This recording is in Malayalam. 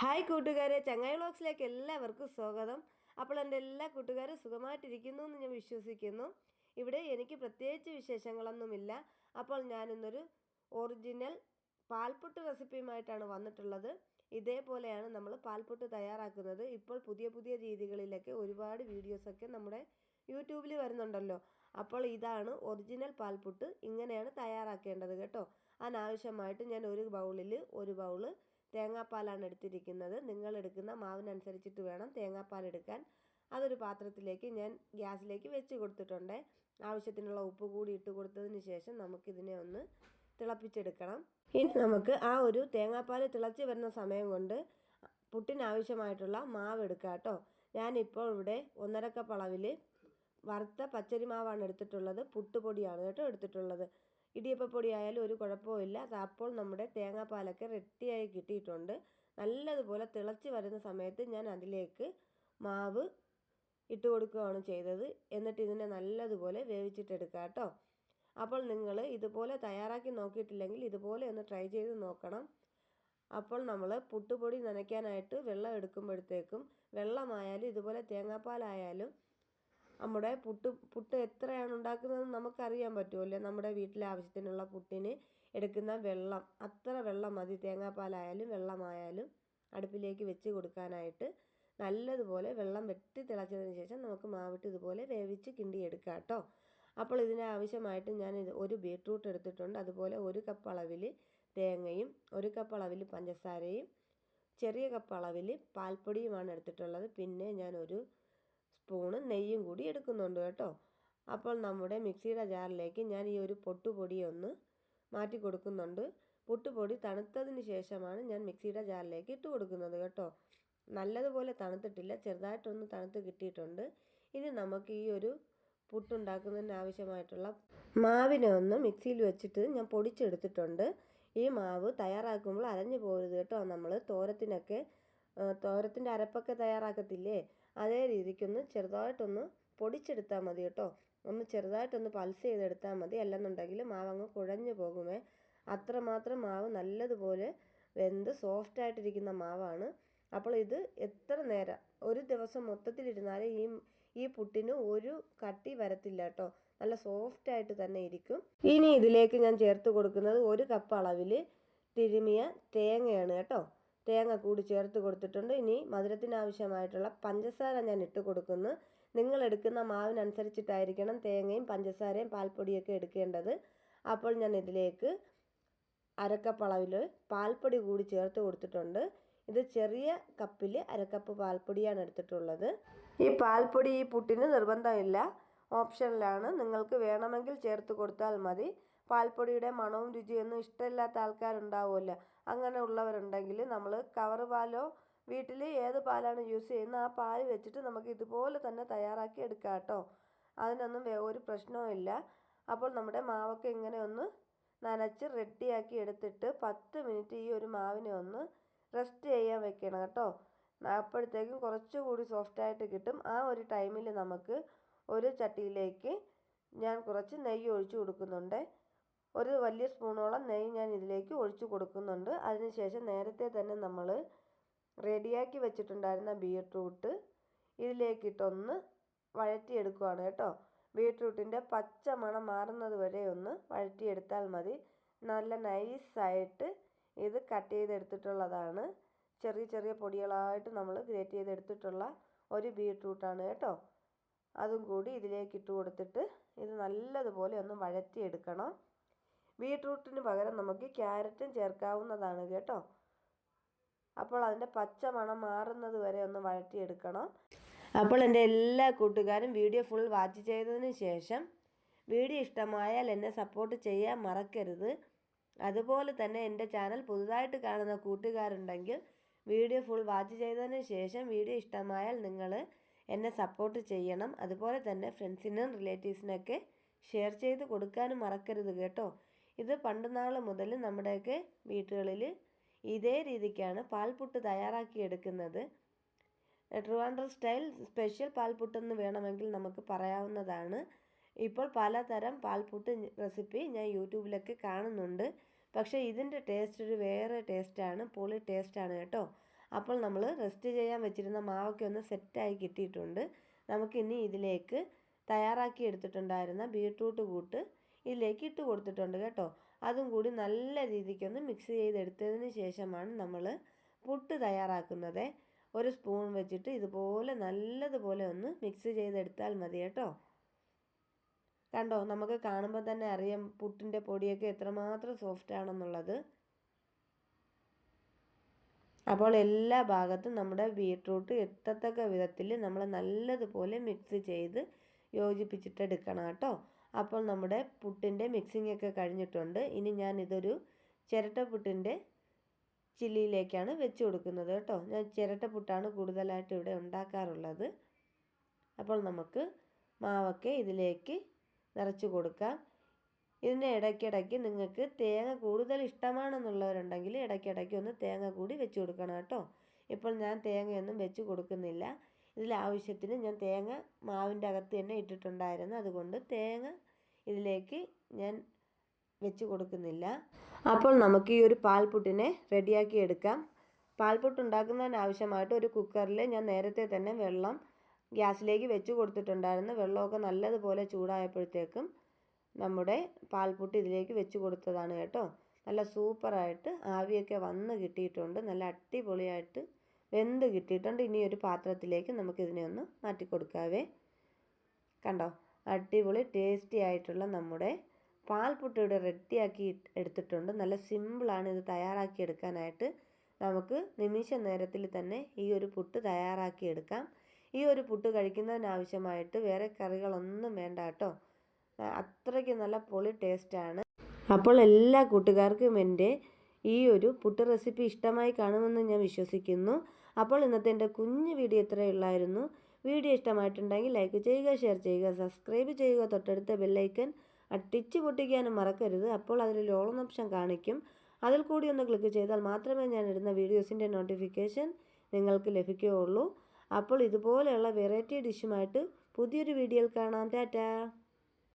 ഹായ് കൂട്ടുകാരെ ചങ്ങായി വ്ളോഗ്സിലേക്ക് എല്ലാവർക്കും സ്വാഗതം. അപ്പോൾ എന്റെ എല്ലാ കൂട്ടുകാരും സുഖമായിട്ടിരിക്കുന്നു എന്ന് ഞാൻ വിശ്വസിക്കുന്നു. ഇവിടെ എനിക്ക് പ്രത്യേകിച്ച് വിശേഷങ്ങളൊന്നുമില്ല. അപ്പോൾ ഞാനിന്നൊരു ഒറിജിനൽ പാൽപ്പൊട്ട് റെസിപ്പിയുമായിട്ടാണ് വന്നിട്ടുള്ളത്. ഇതേപോലെയാണ് നമ്മൾ പാൽപ്പൊട്ട് തയ്യാറാക്കുന്നത്. ഇപ്പോൾ പുതിയ പുതിയ രീതികളിലൊക്കെ ഒരുപാട് വീഡിയോസൊക്കെ നമ്മുടെ യൂട്യൂബിൽ വരുന്നുണ്ടല്ലോ. അപ്പോൾ ഇതാണ് ഒറിജിനൽ പാൽപ്പൊട്ട് ഇങ്ങനെയാണ് തയ്യാറാക്കേണ്ടത് കേട്ടോ. അതിനാവശ്യമായിട്ട് ഞാൻ ഒരു ബൗളിൽ ഒരു ബൗൾ തേങ്ങാപ്പാലാണ് എടുത്തിരിക്കുന്നത്. നിങ്ങൾ എടുക്കുന്ന മാവിനനുസരിച്ചിട്ട് വേണം തേങ്ങാപ്പാൽ എടുക്കാൻ. അതൊരു പാത്രത്തിലേക്ക് ഞാൻ ഗ്യാസിലേക്ക് വെച്ച് കൊടുത്തിട്ടുണ്ട്. ആവശ്യത്തിനുള്ള ഉപ്പ് കൂടി ഇട്ട് കൊടുത്തതിന് ശേഷം നമുക്കിതിനെ ഒന്ന് തിളപ്പിച്ചെടുക്കണം. ഇനി നമുക്ക് ആ ഒരു തേങ്ങാപ്പാൽ തിളച്ച് വരുന്ന സമയം കൊണ്ട് പുട്ടിനാവശ്യമായിട്ടുള്ള മാവ് എടുക്കാം കേട്ടോ. ഞാനിപ്പോൾ ഇവിടെ ഒന്നര കപ്പ് വറുത്ത പച്ചരി മാവാണ് എടുത്തിട്ടുള്ളത്. പുട്ടുപൊടിയാണ് കേട്ടോ എടുത്തിട്ടുള്ളത്. ഇടിയപ്പപ്പൊടി ആയാലും ഒരു കുഴപ്പമില്ല അപ്പോൾ നമ്മുടെ തേങ്ങാപ്പാലൊക്കെ റെഡിയായി കിട്ടിയിട്ടുണ്ട്. നല്ലതുപോലെ തിളച്ച് വരുന്ന സമയത്ത് ഞാൻ അതിലേക്ക് മാവ് ഇട്ട് കൊടുക്കുകയാണ് ചെയ്തത്. എന്നിട്ട് ഇതിനെ നല്ലതുപോലെ വേവിച്ചിട്ടെടുക്കുക കേട്ടോ. അപ്പോൾ നിങ്ങൾ ഇതുപോലെ തയ്യാറാക്കി നോക്കിയിട്ടില്ലെങ്കിൽ ഇതുപോലെ ഒന്ന് ട്രൈ ചെയ്ത് നോക്കണം. അപ്പോൾ നമ്മൾ പുട്ടുപൊടി നനയ്ക്കാനായിട്ട് വെള്ളം എടുക്കുമ്പോഴത്തേക്കും വെള്ളമായാലും ഇതുപോലെ തേങ്ങാപ്പാലായാലും നമ്മുടെ പുട്ട് പുട്ട് എത്രയാണ് ഉണ്ടാക്കുന്നതെന്ന് നമുക്കറിയാൻ പറ്റുമല്ലോ. നമ്മുടെ വീട്ടിലെ ആവശ്യത്തിനുള്ള പുട്ടിന് എടുക്കുന്ന വെള്ളം അത്ര വെള്ളം മതി. തേങ്ങാപ്പാലായാലും വെള്ളമായാലും അടുപ്പിലേക്ക് വെച്ച് കൊടുക്കാനായിട്ട് നല്ലതുപോലെ വെള്ളം വെട്ടി തിളച്ചതിന് ശേഷം നമുക്ക് മാവിട്ട് ഇതുപോലെ വേവിച്ച് കിണ്ടിയെടുക്കാം കേട്ടോ. അപ്പോൾ ഇതിനാവശ്യമായിട്ട് ഞാൻ ഇത് ഒരു ബീട്രൂട്ട് എടുത്തിട്ടുണ്ട്. അതുപോലെ ഒരു കപ്പ് അളവിൽ തേങ്ങയും ഒരു കപ്പ് അളവിൽ പഞ്ചസാരയും ചെറിയ കപ്പ് അളവിൽ പാൽപ്പൊടിയുമാണ് എടുത്തിട്ടുള്ളത്. പിന്നെ ഞാനൊരു സ്പൂണ് നെയ്യും കൂടി എടുക്കുന്നുണ്ട് കേട്ടോ. അപ്പോൾ നമ്മുടെ മിക്സിയുടെ ജാറിലേക്ക് ഞാൻ ഈ ഒരു പൊട്ടുപൊടി ഒന്ന് മാറ്റി കൊടുക്കുന്നുണ്ട്. പൊട്ടുപൊടി തണുത്തതിന് ശേഷമാണ് ഞാൻ മിക്സിയുടെ ജാറിലേക്ക് ഇട്ട് കൊടുക്കുന്നത് കേട്ടോ. നല്ലതുപോലെ തണുത്തിട്ടില്ല ചെറുതായിട്ടൊന്ന് തണുത്ത് കിട്ടിയിട്ടുണ്ട്. ഇനി നമുക്ക് ഈ ഒരു പുട്ടുണ്ടാക്കുന്നതിന് ആവശ്യമായിട്ടുള്ള മാവിനെ ഒന്ന് മിക്സിയിൽ വെച്ചിട്ട് ഞാൻ പൊടിച്ചെടുത്തിട്ടുണ്ട്. ഈ മാവ് തയ്യാറാക്കുമ്പോൾ അരഞ്ഞു പോകരുത് കേട്ടോ. നമ്മൾ തോരത്തിനൊക്കെ തോരത്തിന്റെ അരപ്പൊക്കെ തയ്യാറാക്കത്തില്ലേ? അതേ രീതിക്കൊന്ന് ചെറുതായിട്ടൊന്ന് പൊടിച്ചെടുത്താൽ മതി കേട്ടോ. ഒന്ന് ചെറുതായിട്ടൊന്ന് പൾസ് ചെയ്തെടുത്താൽ മതി. അല്ലെന്നുണ്ടെങ്കിൽ അങ്ങ് കുഴഞ്ഞു പോകുമേ. അത്രമാത്രം മാവ് നല്ലതുപോലെ വെന്ത് സോഫ്റ്റ് സോഫ്റ്റായിട്ടിരിക്കുന്ന മാവാണ്. അപ്പോൾ ഇത് എത്ര നേരം ഒരു ദിവസം മൊത്തത്തിലിരുന്നാൽ ഈ ഈ പുട്ടിന് ഒരു കട്ടി വരത്തില്ല കേട്ടോ. നല്ല സോഫ്റ്റ് ആയിട്ട് തന്നെ ഇരിക്കും. ഇനി ഇതിലേക്ക് ഞാൻ ചേർത്ത് കൊടുക്കുന്നത് ഒരു കപ്പ് അളവിൽ തിരുമിയ തേങ്ങയാണ് കേട്ടോ. തേങ്ങ കൂടി ചേർത്ത് കൊടുത്തിട്ടുണ്ട്. ഇനി മധുരത്തിന് ആവശ്യമായിട്ടുള്ള പഞ്ചസാര ഞാൻ ഇട്ട് കൊടുക്കുന്നു. നിങ്ങൾ എടുക്കുന്ന മാവിനനുസരിച്ചിട്ടായിരിക്കണം തേങ്ങയും പഞ്ചസാരയും പാൽപ്പൊടിയൊക്കെ എടുക്കേണ്ടത്. അപ്പോൾ ഞാൻ ഇതിലേക്ക് അരക്കപ്പളവിൽ പാൽപ്പൊടി കൂടി ചേർത്ത് കൊടുത്തിട്ടുണ്ട്. ഇത് ചെറിയ കപ്പിൽ അരക്കപ്പ് പാൽപ്പൊടിയാണ് എടുത്തിട്ടുള്ളത്. ഈ പാൽപ്പൊടി ഈ പുട്ടിന് നിർബന്ധമില്ല. ഓപ്ഷനിലാണ്. നിങ്ങൾക്ക് വേണമെങ്കിൽ ചേർത്ത് കൊടുത്താൽ മതി. പാൽപ്പൊടിയുടെ മണവും രുചിയൊന്നും ഇഷ്ടമില്ലാത്ത ആൾക്കാരുണ്ടാവുമല്ലോ. അങ്ങനെ ഉള്ളവരുണ്ടെങ്കിൽ നമ്മൾ കവർ പാലോ വീട്ടിൽ ഏത് പാലാണ് യൂസ് ചെയ്യുന്നത് ആ പാൽ വെച്ചിട്ട് നമുക്ക് ഇതുപോലെ തന്നെ തയ്യാറാക്കി എടുക്കാം കേട്ടോ. അതിനൊന്നും ഒരു പ്രശ്നവുമില്ല അപ്പോൾ നമ്മുടെ മാവൊക്കെ ഇങ്ങനെ ഒന്ന് നനച്ച് റെഡിയാക്കി എടുത്തിട്ട് പത്ത് മിനിറ്റ് ഈ ഒരു മാവിനെ ഒന്ന് റെസ്റ്റ് ചെയ്യാൻ വെക്കണം കേട്ടോ. അപ്പോഴത്തേക്കും കുറച്ചുകൂടി സോഫ്റ്റായിട്ട് കിട്ടും. ആ ഒരു ടൈമിൽ നമുക്ക് ഒരു ചട്ടിയിലേക്ക് ഞാൻ കുറച്ച് നെയ്യ് ഒഴിച്ചു കൊടുക്കുന്നുണ്ട്. ഒരു വലിയ സ്പൂണോളം നെയ്യ് ഞാൻ ഇതിലേക്ക് ഒഴിച്ചു കൊടുക്കുന്നുണ്ട്. അതിനുശേഷം നേരത്തെ തന്നെ നമ്മൾ റെഡിയാക്കി വെച്ചിട്ടുണ്ടായിരുന്ന ബീട്രൂട്ട് ഇതിലേക്കിട്ടൊന്ന് വഴറ്റിയെടുക്കുകയാണ് കേട്ടോ. ബീട്രൂട്ടിന്റെ പച്ച മണം മാറുന്നത് വരെ ഒന്ന് വഴറ്റിയെടുത്താൽ മതി. നല്ല നൈസായിട്ട് ഇത് കട്ട് ചെയ്തെടുത്തിട്ടുള്ളതാണ്. ചെറിയ ചെറിയ പൊടികളായിട്ട് നമ്മൾ ഗ്രേറ്റ് ചെയ്തെടുത്തിട്ടുള്ള ഒരു ബീട്രൂട്ടാണ് കേട്ടോ. അതും കൂടി ഇതിലേക്ക് ഇട്ട് കൊടുത്തിട്ട് ഇത് നല്ലതുപോലെ ഒന്ന് വഴറ്റിയെടുക്കണം. ബീട്രൂട്ടിന് പകരം നമുക്ക് ക്യാരറ്റും ചേർക്കാവുന്നതാണ് കേട്ടോ. അപ്പോൾ അതിന്റെ പച്ച മണം മാറുന്നത് വരെ ഒന്ന് വഴറ്റിയെടുക്കണം. അപ്പോൾ എന്റെ എല്ലാ കൂട്ടുകാരും വീഡിയോ ഫുൾ വാച്ച് ചെയ്തതിന് ശേഷം വീഡിയോ ഇഷ്ടമായാൽ എന്നെ സപ്പോർട്ട് ചെയ്യാൻ മറക്കരുത്. അതുപോലെ തന്നെ എന്റെ ചാനൽ പുതുതായിട്ട് കാണുന്ന കൂട്ടുകാരുണ്ടെങ്കിൽ വീഡിയോ ഫുൾ വാച്ച് ചെയ്തതിന് ശേഷം വീഡിയോ ഇഷ്ടമായാൽ നിങ്ങൾ എന്നെ സപ്പോർട്ട് ചെയ്യണം. അതുപോലെ തന്നെ ഫ്രണ്ട്സിനും റിലേറ്റീവ്സിനൊക്കെ ഷെയർ ചെയ്ത് കൊടുക്കാനും മറക്കരുത് കേട്ടോ. ഇത് പണ്ട് നാൾ മുതൽ നമ്മുടെയൊക്കെ വീട്ടുകളിൽ ഇതേ രീതിക്കാണ് പാൽപുട്ട് തയ്യാറാക്കി എടുക്കുന്നത്. ട്രിവാൻഡ്രം സ്റ്റൈൽ സ്പെഷ്യൽ പാൽപുട്ടെന്ന് വേണമെങ്കിൽ നമുക്ക് പറയാവുന്നതാണ്. ഇപ്പോൾ പലതരം പാൽപുട്ട് റെസിപ്പി ഞാൻ യൂട്യൂബിലൊക്കെ കാണുന്നുണ്ട്. പക്ഷേ ഇതിന്റെ ടേസ്റ്റ് ഒരു വേറെ ടേസ്റ്റാണ് പൊളി ടേസ്റ്റാണ് കേട്ടോ. അപ്പോൾ നമ്മൾ റെസ്റ്റ് ചെയ്യാൻ വെച്ചിരുന്ന മാവൊക്കെ ഒന്ന് സെറ്റായി കിട്ടിയിട്ടുണ്ട്. നമുക്കിനി ഇതിലേക്ക് തയ്യാറാക്കി എടുത്തിട്ടുണ്ടായിരുന്ന ബീട്രൂട്ട് കൂട്ട് ഇതിലേക്ക് ഇട്ട് കൊടുത്തിട്ടുണ്ട് കേട്ടോ. അതും കൂടി നല്ല രീതിക്കൊന്ന് മിക്സ് ചെയ്തെടുത്തതിന് ശേഷമാണ് നമ്മൾ പുട്ട് തയ്യാറാക്കുന്നത്. ഒരു സ്പൂൺ വെച്ചിട്ട് ഇതുപോലെ നല്ലതുപോലെ ഒന്ന് മിക്സ് ചെയ്തെടുത്താൽ മതി കേട്ടോ. കണ്ടോ നമുക്ക് കാണുമ്പോൾ തന്നെ അറിയാം പുട്ടിന്റെ പൊടിയൊക്കെ എത്രമാത്രം സോഫ്റ്റ് ആണെന്നുള്ളത്. അപ്പോൾ എല്ലാ ഭാഗത്തും നമ്മുടെ ബീട്രൂട്ട് എത്തത്തക്ക വിധത്തിൽ നമ്മൾ നല്ലതുപോലെ മിക്സ് ചെയ്ത് യോജിപ്പിച്ചിട്ടെടുക്കണം കേട്ടോ. അപ്പോൾ നമ്മുടെ പുട്ടിന്റെ മിക്സിംഗ് ഒക്കെ കഴിഞ്ഞിട്ടുണ്ട്. ഇനി ഞാൻ ഇതൊരു ചിരട്ട പുട്ടിന്റെ ചില്ലിയിലേക്കാണ് വെച്ച് കൊടുക്കുന്നത് കേട്ടോ. ഞാൻ ചിരട്ട പുട്ടാണ് കൂടുതലായിട്ട് ഇവിടെ ഉണ്ടാക്കാറുള്ളത്. അപ്പോൾ നമുക്ക് മാവൊക്കെ ഇതിലേക്ക് നിറച്ച് കൊടുക്കാം. ഇതിന്റെ ഇടയ്ക്കിടയ്ക്ക് നിങ്ങൾക്ക് തേങ്ങ കൂടുതൽ ഇഷ്ടമാണെന്നുള്ളവരുണ്ടെങ്കിൽ ഇടയ്ക്കിടയ്ക്ക് ഒന്ന് തേങ്ങ കൂടി വെച്ച് കൊടുക്കണം കേട്ടോ. ഇപ്പോൾ ഞാൻ തേങ്ങയൊന്നും വെച്ച് കൊടുക്കുന്നില്ല. ഇതിൽ ആവശ്യത്തിന് ഞാൻ തേങ്ങ മാവിന്റെ അകത്ത് തന്നെ ഇട്ടിട്ടുണ്ടായിരുന്നു. അതുകൊണ്ട് തേങ്ങ ഇതിലേക്ക് ഞാൻ വെച്ച് കൊടുക്കുന്നില്ല. അപ്പോൾ നമുക്ക് ഈ ഒരു പാൽപുട്ടിനെ റെഡിയാക്കി എടുക്കാം. പാൽപുട്ട് ഉണ്ടാക്കുന്നതിന് ആവശ്യമായിട്ട് ഒരു കുക്കറിൽ ഞാൻ നേരത്തെ തന്നെ വെള്ളം ഗ്യാസിലേക്ക് വെച്ച് കൊടുത്തിട്ടുണ്ടായിരുന്നു. വെള്ളമൊക്കെ നല്ലതുപോലെ ചൂടായപ്പോഴത്തേക്കും നമ്മുടെ പാൽപുട്ട് ഇതിലേക്ക് വെച്ച് കൊടുത്തതാണ് കേട്ടോ. നല്ല സൂപ്പറായിട്ട് ആവിയൊക്കെ വന്ന് കിട്ടിയിട്ടുണ്ട്. നല്ല അടിപൊളിയായിട്ട് വെന്ത് കിട്ടിയിട്ടുണ്ട്. ഇനി ഒരു പാത്രത്തിലേക്ക് നമുക്കിതിനെ ഒന്ന് മാറ്റി കൊടുക്കാവേ കണ്ടോ? അടിപൊളി ടേസ്റ്റി ആയിട്ടുള്ള നമ്മുടെ പാൽപുട്ട് ഇവിടെ റെഡിയാക്കി എടുത്തിട്ടുണ്ട്. നല്ല സിമ്പിളാണ് ഇത് തയ്യാറാക്കി എടുക്കാനായിട്ട്. നമുക്ക് നിമിഷ നേരത്തിൽ തന്നെ ഈ ഒരു പുട്ട് തയ്യാറാക്കി എടുക്കാം. ഈ ഒരു പുട്ട് കഴിക്കുന്നതിനാവശ്യമായിട്ട് വേറെ കറികളൊന്നും വേണ്ട കേട്ടോ. അത്രയ്ക്ക് നല്ല പൊളി ടേസ്റ്റാണ് അപ്പോൾ എല്ലാ കൂട്ടുകാർക്കും എന്റെ ഈ ഒരു പുട്ട് റെസിപ്പി ഇഷ്ടമായി കാണുമെന്ന് ഞാൻ വിശ്വസിക്കുന്നു. അപ്പോൾ ഇന്നത്തെ എന്റെ കുഞ്ഞു വീഡിയോ ഇത്രയേ ഉള്ളായിരുന്നു. വീഡിയോ ഇഷ്ടമായിട്ടുണ്ടെങ്കിൽ ലൈക്ക് ചെയ്യുക ഷെയർ ചെയ്യുക സബ്സ്ക്രൈബ് ചെയ്യുക തൊട്ടടുത്ത ബെല്ലൈക്കൻ അട്ടിച്ച് പൊട്ടിക്കാനും മറക്കരുത്. അപ്പോൾ അതിൽ ഓളം ഓപ്ഷൻ കാണിക്കും. അതിൽ കൂടി ഒന്ന് ക്ലിക്ക് ചെയ്താൽ മാത്രമേ ഞാൻ ഇടുന്ന വീഡിയോസിന്റെ നോട്ടിഫിക്കേഷൻ നിങ്ങൾക്ക് ലഭിക്കുകയുള്ളൂ. അപ്പോൾ ഇതുപോലെയുള്ള വെറൈറ്റി ഡിഷുമായിട്ട് പുതിയൊരു വീഡിയോയിൽ കാണാം. ടാറ്റാ!